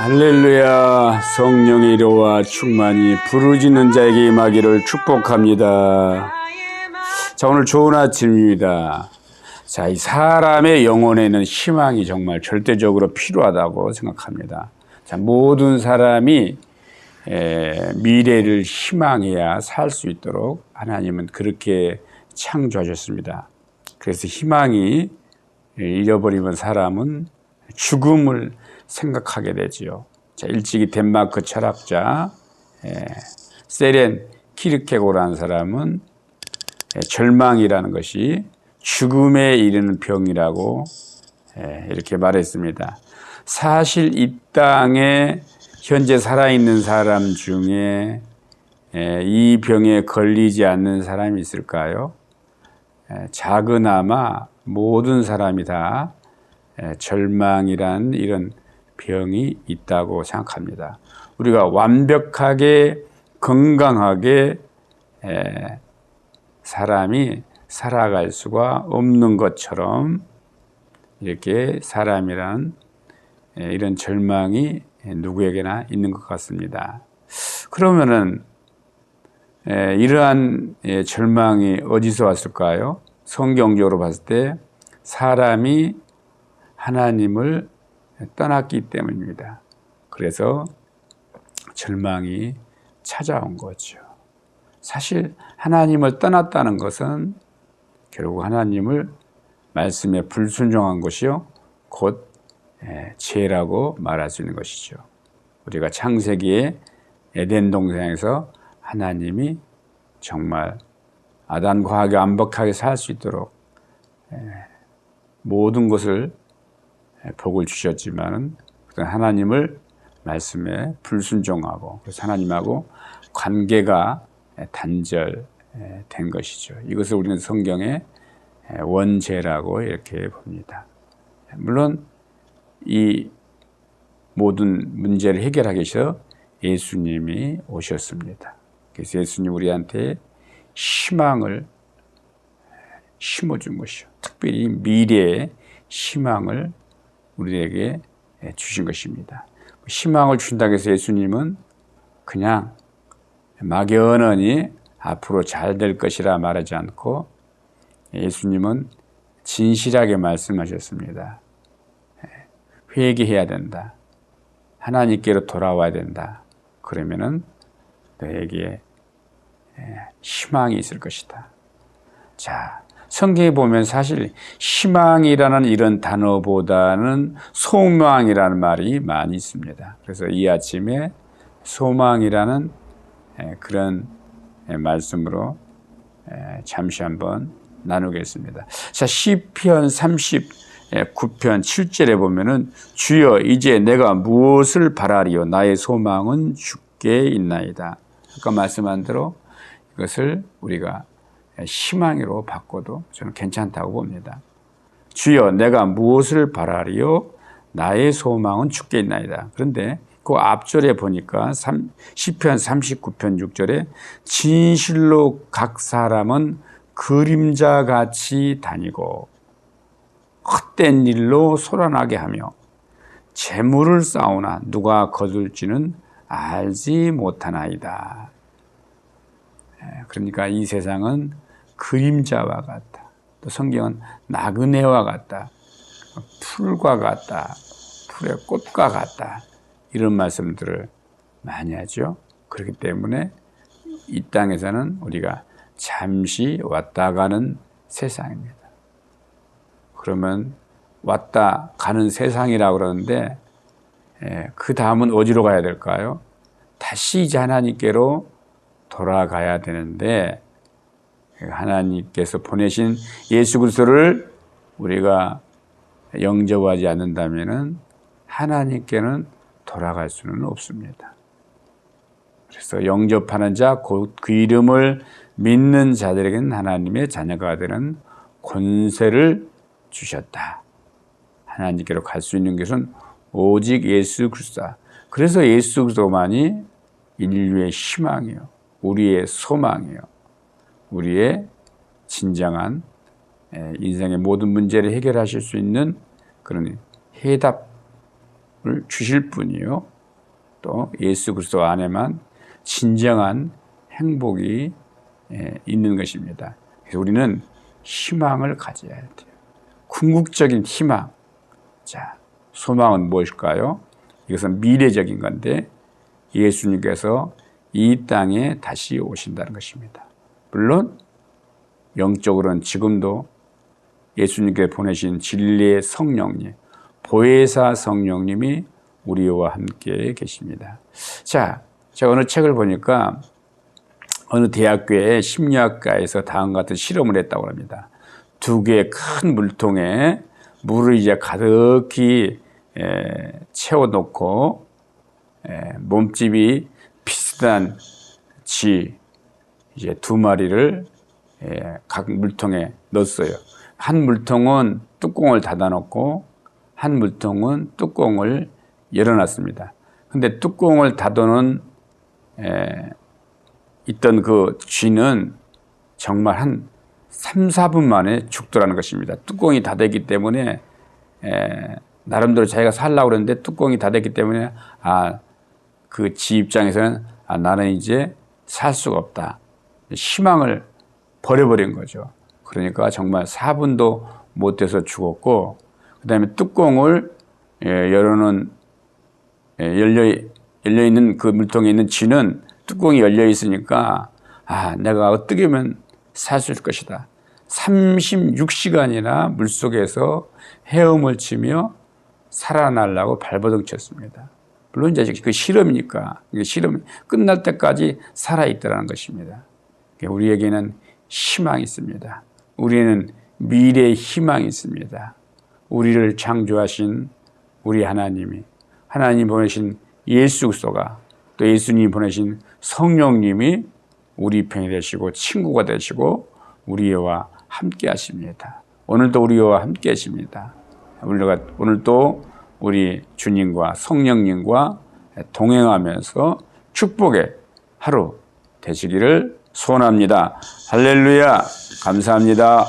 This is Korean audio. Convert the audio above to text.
할렐루야 성령의 이로와 충만히 부르짖는 자에게 임하기를 축복합니다. 자 오늘 좋은 아침입니다. 자 이 사람의 영혼에는 희망이 정말 절대적으로 필요하다고 생각합니다. 자 모든 사람이 에, 미래를 희망해야 살 수 있도록 하나님은 그렇게 창조하셨습니다. 그래서 희망이 잃어버리면 사람은 죽음을 생각하게 되지요. 자, 일찍이 덴마크 철학자 예, 세렌 키르케고라는 사람은 예, 절망이라는 것이 죽음에 이르는 병이라고 예, 이렇게 말했습니다. 사실 이 땅에 현재 살아있는 사람 중에 예, 이 병에 걸리지 않는 사람이 있을까요? 예, 작은아마 모든 사람이 다 예, 절망이란 이런 병이 있다고 생각합니다. 우리가 완벽하게 건강하게 에, 사람이 살아갈 수가 없는 것처럼 이렇게 사람이란 에, 이런 절망이 누구에게나 있는 것 같습니다. 그러면은 에, 이러한 에, 절망이 어디서 왔을까요? 성경적으로 봤을 때 사람이 하나님을 떠났기 때문입니다. 그래서 절망이 찾아온 거죠. 사실 하나님을 떠났다는 것은 결국 하나님을 말씀에 불순종한 것이요. 곧 예, 죄라고 말할 수 있는 것이죠. 우리가 창세기에 에덴 동산에서 하나님이 정말 아담과 하게 완벽하게 살 수 있도록 예, 모든 것을 복을 주셨지만 하나님을 말씀에 불순종하고 하나님하고 관계가 단절된 것이죠. 이것을 우리는 성경의 원죄라고 이렇게 봅니다. 물론 이 모든 문제를 해결하기 위해서 예수님이 오셨습니다. 그래서 예수님 우리한테 희망을 심어준 것이요. 특별히 미래의 희망을 우리에게 주신 것입니다. 희망을 준다고 해서 예수님은 그냥 막연하니 앞으로 잘 될 것이라 말하지 않고 예수님은 진실하게 말씀하셨습니다. 회개해야 된다. 하나님께로 돌아와야 된다. 그러면은 너에게 희망이 있을 것이다. 자, 성경에 보면 사실 희망이라는 이런 단어보다는 소망이라는 말이 많이 있습니다. 그래서 이 아침에 소망이라는 그런 말씀으로 잠시 한번 나누겠습니다. 자, 시편 39편 7절에 보면은 주여 이제 내가 무엇을 바라리요 나의 소망은 주께 있나이다. 아까 말씀한 대로 이것을 우리가 희망으로 바꿔도 저는 괜찮다고 봅니다. 주여 내가 무엇을 바라리요? 나의 소망은 주께 있나이다. 그런데 그 앞절에 보니까 10편 39편 6절에 진실로 각 사람은 그림자 같이 다니고 헛된 일로 소란하게 하며 재물을 쌓으나 누가 거둘지는 알지 못하나이다. 그러니까 이 세상은 그림자와 같다. 또 성경은 나그네와 같다. 풀과 같다. 풀의 꽃과 같다. 이런 말씀들을 많이 하죠. 그렇기 때문에 이 땅에서는 우리가 잠시 왔다 가는 세상입니다. 그러면 왔다 가는 세상이라고 그러는데 예, 그 다음은 어디로 가야 될까요? 다시 이제 하나님께로 돌아가야 되는데 하나님께서 보내신 예수 그리스도를 우리가 영접하지 않는다면은 하나님께는 돌아갈 수는 없습니다. 그래서 영접하는 자, 곧 그 이름을 믿는 자들에게는 하나님의 자녀가 되는 권세를 주셨다. 하나님께로 갈 수 있는 것은 오직 예수 그리스도. 그래서 예수 그리스도만이 인류의 희망이요, 우리의 소망이요. 우리의 진정한 인생의 모든 문제를 해결하실 수 있는 그런 해답 주실 분이요. 또 예수 그리스도 안에만 진정한 행복이 예, 있는 것입니다. 그래서 우리는 희망을 가져야 돼요. 궁극적인 희망. 자, 소망은 무엇일까요? 이것은 미래적인 건데 예수님께서 이 땅에 다시 오신다는 것입니다. 물론 영적으로는 지금도 예수님께 보내신 진리의 성령님, 보혜사 성령님이 우리와 함께 계십니다. 자, 제가 어느 책을 보니까 어느 대학교의 심리학과에서 다음과 같은 실험을 했다고 합니다. 두 개의 큰 물통에 물을 이제 가득히 에, 채워놓고 에, 몸집이 비슷한 쥐 이제 두 마리를 에, 각 물통에 넣었어요. 한 물통은 뚜껑을 닫아놓고 한 물통은 뚜껑을 열어놨습니다. 근데 뚜껑을 닫아놓은 에, 있던 그 쥐는 정말 한 3, 4분 만에 죽더라는 것입니다. 뚜껑이 닫았기 때문에 에, 나름대로 자기가 살라고 그러는데 뚜껑이 닫았기 때문에 아, 그 지 입장에서는 아, 나는 이제 살 수가 없다. 희망을 버려버린 거죠. 그러니까 정말 4분도 못 돼서 죽었고, 그 다음에 뚜껑을 예, 열어놓은, 예, 열려, 열려 있는 그 물통에 있는 쥐는 뚜껑이 열려 있으니까, 아, 내가 어떻게 하면 살 수 있을 것이다. 36시간이나 물 속에서 헤엄을 치며 살아나려고 발버둥 쳤습니다. 물론 이제 그 실험이니까, 실험 끝날 때까지 살아있더라는 것입니다. 우리에게는 희망이 있습니다. 우리는 미래의 희망이 있습니다. 우리를 창조하신 우리 하나님이 하나님 보내신 예수 그리스도가 또 예수님 보내신 성령님이 우리 편이 되시고 친구가 되시고 우리와 함께 하십니다. 오늘도 우리와 함께 하십니다. 우리가 오늘도 우리 주님과 성령님과 동행하면서 축복의 하루 되시기를 소원합니다. 할렐루야. 감사합니다.